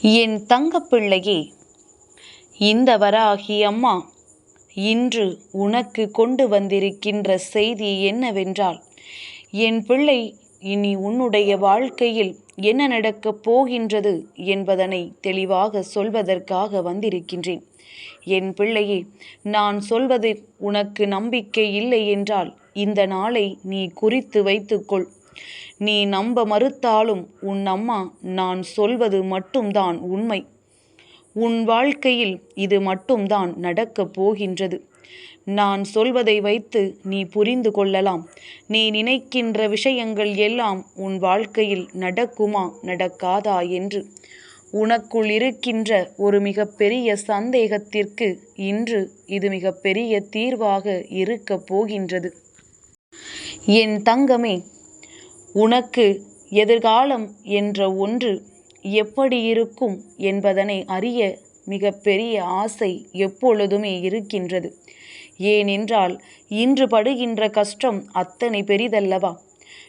என் தங்கப்பிள்ளையே இந்த வராகி அம்மா இன்று உனக்கு கொண்டு வந்திருக்கின்ற செய்தி என்னவென்றால் என் பிள்ளை இனி உன்னுடைய வாழ்க்கையில் என்ன நடக்கப் போகின்றது என்பதனை தெளிவாக சொல்வதற்காக வந்திருக்கின்றேன். என் பிள்ளையே நான் சொல்வது உனக்கு நம்பிக்கை இல்லை என்றால் இந்த நாளை நீ குறித்து வைத்துக்கொள். நீ நம்ப மறுத்தாலும் உன் அம்மா நான் சொல்வது மட்டும்தான் உண்மை. உன் வாழ்க்கையில் இது மட்டும்தான் நடக்கப் போகின்றது. நான் சொல்வதை வைத்து நீ புரிந்து கொள்ளலாம். நீ நினைக்கின்ற விஷயங்கள் எல்லாம் உன் வாழ்க்கையில் நடக்குமா நடக்காதா என்று. உனக்குள் இருக்கின்ற ஒரு மிகப்பெரிய சந்தேகத்திற்கு இன்று இது மிகப்பெரிய தீர்வாக இருக்கப் போகின்றது. என் தங்கமே உனக்கு எதிர்காலம் என்ற ஒன்று எப்படி இருக்கும் என்பதனை அறிய மிகப்பெரிய ஆசை எப்பொழுதுமே இருக்கின்றது. ஏனென்றால் இன்று படுகின்ற கஷ்டம் அத்தனை பெரிதல்லவா?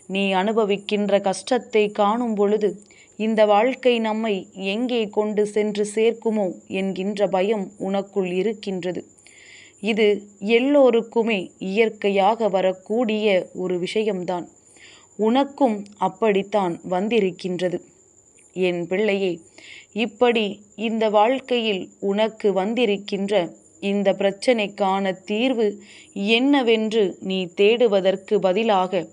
நீ அனுபவிக்கின்ற கஷ்டத்தை காணும் பொழுது இந்த வாழ்க்கை நம்மை எங்கே கொண்டு சென்று சேர்க்குமோ என்கின்ற பயம் உனக்குள் இருக்கின்றது. இது எல்லோருக்குமே இயற்கையாக வரக்கூடிய ஒரு விஷயம்தான். உனக்கும் அப்படித்தான் வந்திருக்கின்றது. என் பிள்ளையே இப்படி இந்த வாழ்க்கையில் உனக்கு வந்திருக்கின்ற இந்த பிரச்சனைக்கான தீர்வு என்னவென்று நீ தேடுவதற்கு பதிலாக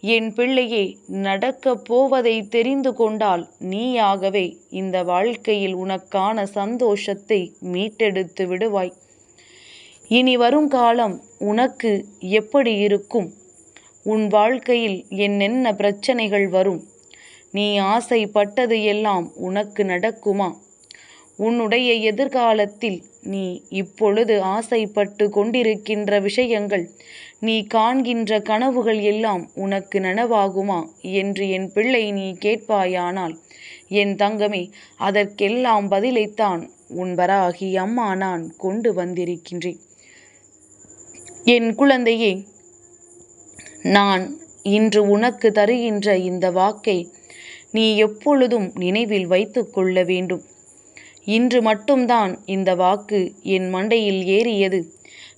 என் பிள்ளையே நடக்கப் போவதை தெரிந்து கொண்டால் நீயாகவே இந்த வாழ்க்கையில் உனக்கான சந்தோஷத்தை மீட்டெடுத்து விடுவாய். இனி வரும் காலம் உனக்கு எப்படி இருக்கும்? உன் வாழ்க்கையில் என்னென்ன பிரச்சனைகள் வரும்? நீ ஆசைப்பட்டது எல்லாம் உனக்கு நடக்குமா? உன்னுடைய எதிர்காலத்தில் நீ இப்பொழுது ஆசைப்பட்டு கொண்டிருக்கின்ற விஷயங்கள் நீ காண்கின்ற கனவுகள் எல்லாம் உனக்கு நனவாகுமா? என்று என் பிள்ளை நீ கேட்பாயானால் என் தங்கமே அதற்கெல்லாம் பதிலைத்தான் உன் வராகி அம்மா நான் கொண்டு வந்திருக்கின்றேன். என் குழந்தையே நான் இன்று உனக்கு தருகின்ற இந்த வாக்கை நீ எப்பொழுதும் நினைவில் வைத்து கொள்ள வேண்டும். இன்று மட்டும்தான் இந்த வாக்கு என் மண்டையில் ஏறியது.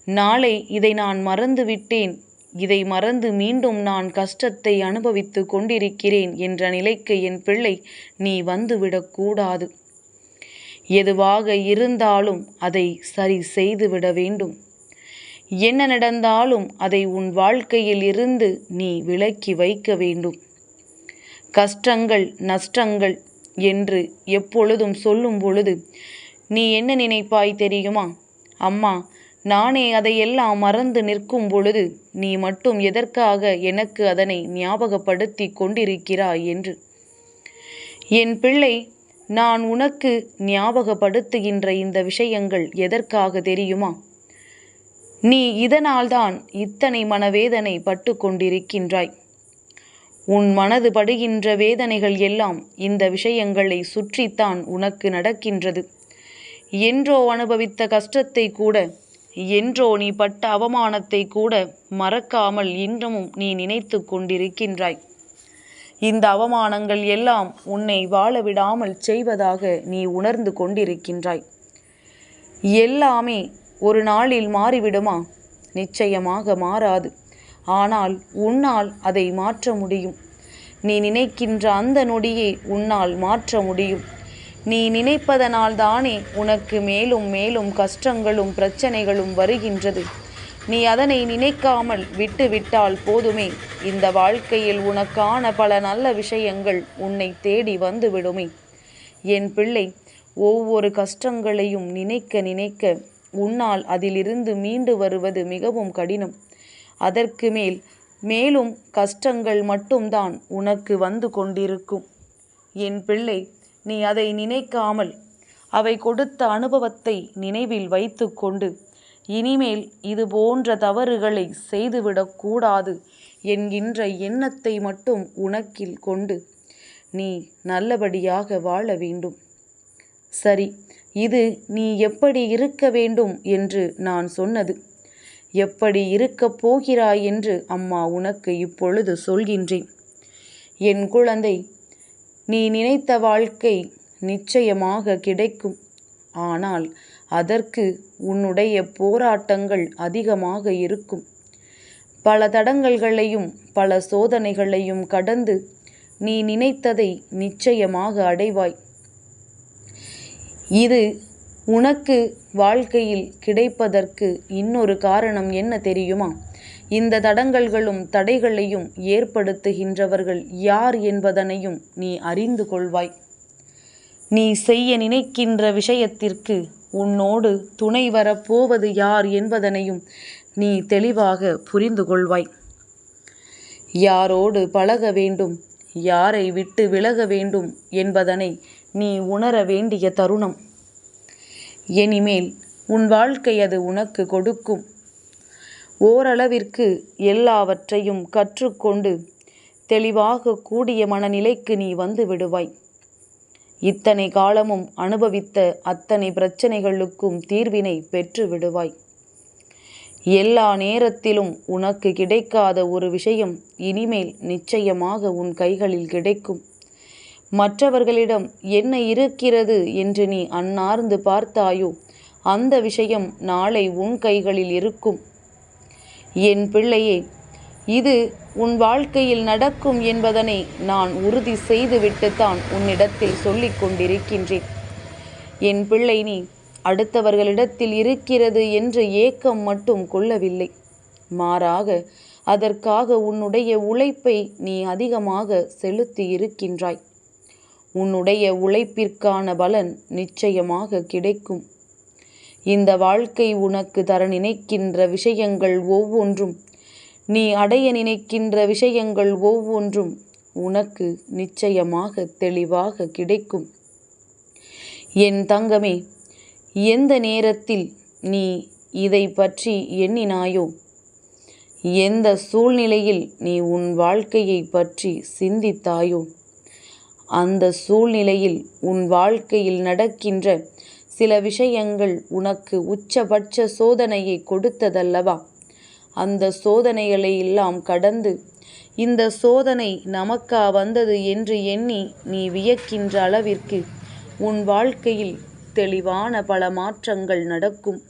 நாளை இதை நான் மறந்து விட்டேன். இதை மறந்து மீண்டும் நான் கஷ்டத்தை அனுபவித்து கொண்டிருக்கிறேன் என்ற நிலைக்கு என் பிள்ளை நீ வந்துவிடக்கூடாது எதுவாக இருந்தாலும் அதை சரி செய்துவிட வேண்டும். என்ன நடந்தாலும் அதை உன் வாழ்க்கையில் இருந்து நீ விலக்கி வைக்க வேண்டும். கஷ்டங்கள் நஷ்டங்கள் என்று எப்பொழுதும் சொல்லும் பொழுது நீ என்ன நினைப்பாய் தெரியுமா? அம்மா நானே அதையெல்லாம் மறந்து நிற்கும் பொழுது நீ மட்டும் எதற்காக எனக்கு அதனை ஞாபகப்படுத்தி கொண்டிருக்கிறாய் என்று. என் பிள்ளை நான் உனக்கு ஞாபகப்படுத்துகின்ற இந்த விஷயங்கள் எதற்காக தெரியுமா? நீ இதனால்தான் இத்தனை மனவேதனை பட்டு கொண்டிருக்கின்றாய். உன் மனது படுகின்ற வேதனைகள் எல்லாம் இந்த விஷயங்களை சுற்றித்தான் உனக்கு நடக்கின்றது. என்றோ அனுபவித்த கஷ்டத்தை கூட என்றோ நீ பட்ட அவமானத்தை கூட மறக்காமல் இன்றமும் நீ நினைத்து கொண்டிருக்கின்றாய். இந்த அவமானங்கள் எல்லாம் உன்னை வாழ விடாமல் செய்வதாக நீ உணர்ந்து கொண்டிருக்கின்றாய். எல்லாமே ஒரு நாளில் மாறிவிடுமா? நிச்சயமாக மாறாது. ஆனால் உன்னால் அதை மாற்ற முடியும். நீ நினைக்கின்ற அந்த நொடியை உன்னால் மாற்ற முடியும். நீ நினைப்பதனால் தானே உனக்கு மேலும் மேலும் கஷ்டங்களும் பிரச்சனைகளும் வருகின்றது. நீ அதனை நினைக்காமல் விட்டுவிட்டால் போதுமே. இந்த வாழ்க்கையில் உனக்கான பல நல்ல விஷயங்கள் உன்னை தேடி வந்துவிடுமே. என் பிள்ளை ஒவ்வொரு கஷ்டங்களையும் நினைக்க நினைக்க உன்னால் அதிலிருந்து மீண்டு வருவது மிகவும் கடினம். அதற்கு மேல் மேலும் கஷ்டங்கள் மட்டும்தான் உனக்கு வந்து கொண்டிருக்கும். என் பிள்ளை நீ அதை நினைக்காமல் அவை கொடுத்த அனுபவத்தை நினைவில் வைத்து கொண்டு இனிமேல் இது போன்ற தவறுகளை செய்துவிடக்கூடாது என்கின்ற எண்ணத்தை மட்டும் உனக்கில் கொண்டு நீ நல்லபடியாக வாழ வேண்டும். சரி. இது நீ எப்படி இருக்க வேண்டும் என்று நான் சொன்னது. எப்படி இருக்கப் போகிறாய் என்று அம்மா உனக்கு இப்பொழுது சொல்கின்றேன். என் குழந்தை நீ நினைத்த வாழ்க்கை நிச்சயமாக கிடைக்கும். ஆனால் அதற்கு உன்னுடைய போராட்டங்கள் அதிகமாக இருக்கும். பல தடங்கல்களையும் பல சோதனைகளையும் கடந்து நீ நினைத்ததை நிச்சயமாக அடைவாய். இது உனக்கு வாழ்க்கையில் கிடைப்பதற்கு இன்னொரு காரணம் என்ன தெரியுமா? இந்த தடங்கல்களும் தடைகளையும் ஏற்படுத்துகின்றவர்கள் யார் என்பதனையும் நீ அறிந்து கொள்வாய். நீ செய்ய நினைக்கின்ற விஷயத்திற்கு உன்னோடு துணை வரப்போவது யார் என்பதனையும் நீ தெளிவாக புரிந்து கொள்வாய். யாரோடு பழக வேண்டும் யாரை விட்டு விலக வேண்டும் என்பதனை நீ உணர வேண்டிய தருணம். இனிமேல் உன் வாழ்க்கை அது உனக்கு கொடுக்கும். ஓரளவிற்கு எல்லாவற்றையும் கற்றுக்கொண்டு தெளிவாக கூடிய மனநிலைக்கு நீ வந்து விடுவாய். இத்தனை காலமும் அனுபவித்த அத்தனை பிரச்சனைகளுக்கும் தீர்வினை பெற்று விடுவாய். எல்லா நேரத்திலும் உனக்கு கிடைக்காத ஒரு விஷயம் இனிமேல் நிச்சயமாக உன் கைகளில் கிடைக்கும். மற்றவர்களிடம் என்ன இருக்கிறது என்று நீ அன்னார்ந்து பார்த்தாயோ அந்த விஷயம் நாளை உன் கைகளில் இருக்கும். என் பிள்ளையே இது உன் வாழ்க்கையில் நடக்கும் என்பதனை நான் உறுதி செய்துவிட்டுத்தான் உன்னிடத்தில் சொல்லிக் கொண்டிருக்கின்றேன். என் பிள்ளை நீ அடுத்தவர்களிடத்தில் இருக்கிறது என்று ஏக்கம் மட்டும் கொள்ளவில்லை. மாறாக அதற்காக உன்னுடைய உழைப்பை நீ அதிகமாக செலுத்தி இருக்கின்றாய் உன்னுடைய உழைப்பிற்கான பலன் நிச்சயமாக கிடைக்கும். இந்த வாழ்க்கை உனக்கு தர நினைக்கின்ற விஷயங்கள் ஒவ்வொன்றும் நீ அடைய நினைக்கின்ற விஷயங்கள் ஒவ்வொன்றும் உனக்கு நிச்சயமாக தெளிவாக கிடைக்கும். என் தங்கமே எந்த நேரத்தில் நீ இதை பற்றி எண்ணினாயோ எந்த சூழ்நிலையில் நீ உன் வாழ்க்கையை பற்றி சிந்தித்தாயோ அந்த சூழ்நிலையில் உன் வாழ்க்கையில் நடக்கின்ற சில விஷயங்கள் உனக்கு உச்சபட்ச சோதனையை கொடுத்ததல்லவா? அந்த சோதனைகளை எல்லாம் கடந்து இந்த சோதனை நமக்கா வந்தது என்று எண்ணி நீ வியக்கின்ற அளவிற்கு உன் வாழ்க்கையில் தெளிவான பல மாற்றங்கள் நடக்கும்.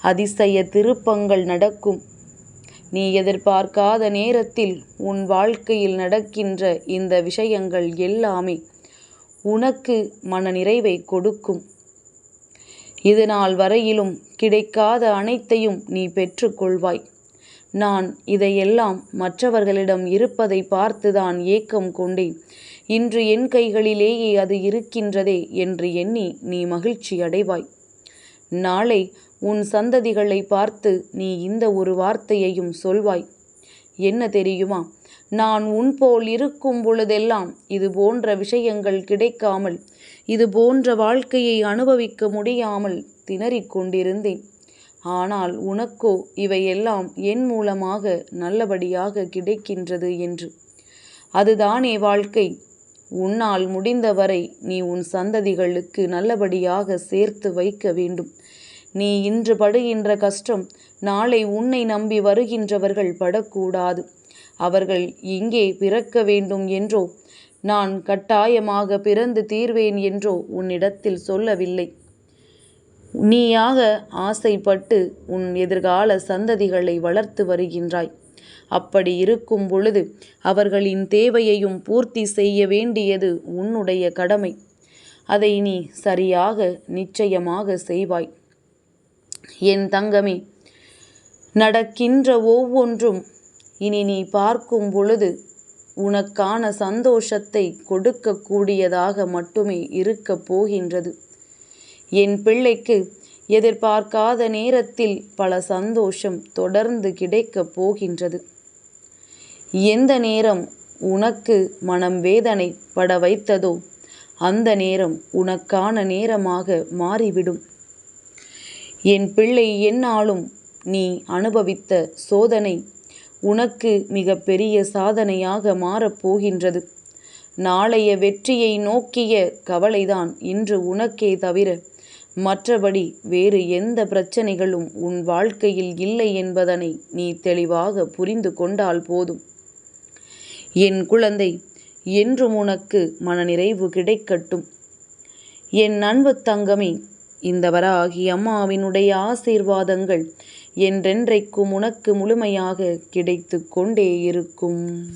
அதிசய திருப்பங்கள் நடக்கும். நீ எதிர்பார்க்காத நேரத்தில் உன் வாழ்க்கையில் நடக்கின்ற இந்த விஷயங்கள் எல்லாமே உனக்கு மன நிறைவை கொடுக்கும். இது நாள் வரையிலும் கிடைக்காத அனைத்தையும் நீ பெற்றுக்கொள்வாய். நான் இதையெல்லாம் மற்றவர்களிடம் இருப்பதை பார்த்துதான் ஏக்கம் கொண்டேன். இன்று என் கைகளிலேயே அது இருக்கின்றதே என்று எண்ணி நீ மகிழ்ச்சி அடைவாய் நாளை உன் சந்ததிகளை பார்த்து நீ இந்த ஒரு வார்த்தையையும் சொல்வாய். என்ன தெரியுமா? நான் உன் போல் இருக்கும் பொழுதெல்லாம் இது போன்ற விஷயங்கள் கிடைக்காமல் இது போன்ற வாழ்க்கையை அனுபவிக்க முடியாமல் திணறிக் கொண்டிருந்தேன். ஆனால் உனக்கோ இவையெல்லாம் என் மூலமாக நல்லபடியாக கிடைக்கின்றது என்று. அதுதானே வாழ்க்கை? உன்னால் முடிந்தவரை நீ உன் சந்ததிகளுக்கு நல்லபடியாக சேர்த்து வைக்க வேண்டும். நீ இன்று படுகின்ற கஷ்டம் நாளை உன்னை நம்பி வருகின்றவர்கள் படக்கூடாது. அவர்கள் இங்கே பிறக்க வேண்டும் என்றோ நான் கட்டாயமாக பிறந்து தீர்வேன் என்றோ உன்னிடத்தில் சொல்லவில்லை. நீயாக ஆசைப்பட்டு உன் எதிர்கால சந்ததிகளை வளர்த்து வருகின்றாய். அப்படி இருக்கும் பொழுது அவர்களின் தேவையையும் பூர்த்தி செய்ய வேண்டியது உன்னுடைய கடமை. அதை நீ சரியாக நிச்சயமாக செய்வாய். என் தங்கமே நடக்கின்ற ஒவ்வொன்றும் இனி நீ பார்க்கும் பொழுது உனக்கான சந்தோஷத்தை கொடுக்கக்கூடியதாக மட்டுமே இருக்கப் போகின்றது. என் பிள்ளைக்கு எதிர்பார்க்காத நேரத்தில் பல சந்தோஷம் தொடர்ந்து கிடைக்கப் போகின்றது. எந்த நேரம் உனக்கு மனம் வேதனை பட வைத்ததோ அந்த நேரம் உனக்கான நேரமாக மாறிவிடும். என் பிள்ளை என்னாலும் நீ அனுபவித்த சோதனை உனக்கு மிக பெரிய சாதனையாக மாறப்போகின்றது நாளைய வெற்றியை நோக்கிய கவலைதான் இன்று உனக்கே தவிர மற்றபடி வேறு எந்த பிரச்சனைகளும் உன் வாழ்க்கையில் இல்லை என்பதனை நீ தெளிவாக புரிந்து கொண்டால் போதும். என் குழந்தை என்றும் உனக்கு மனநிறைவு கிடைக்கட்டும். என் அன்பு தங்கமே இந்த வராகி அம்மாவினுடைய ஆசீர்வாதங்கள் என்றென்றைக்கும் உனக்கு முழுமையாக கிடைத்து கொண்டே இருக்கும்.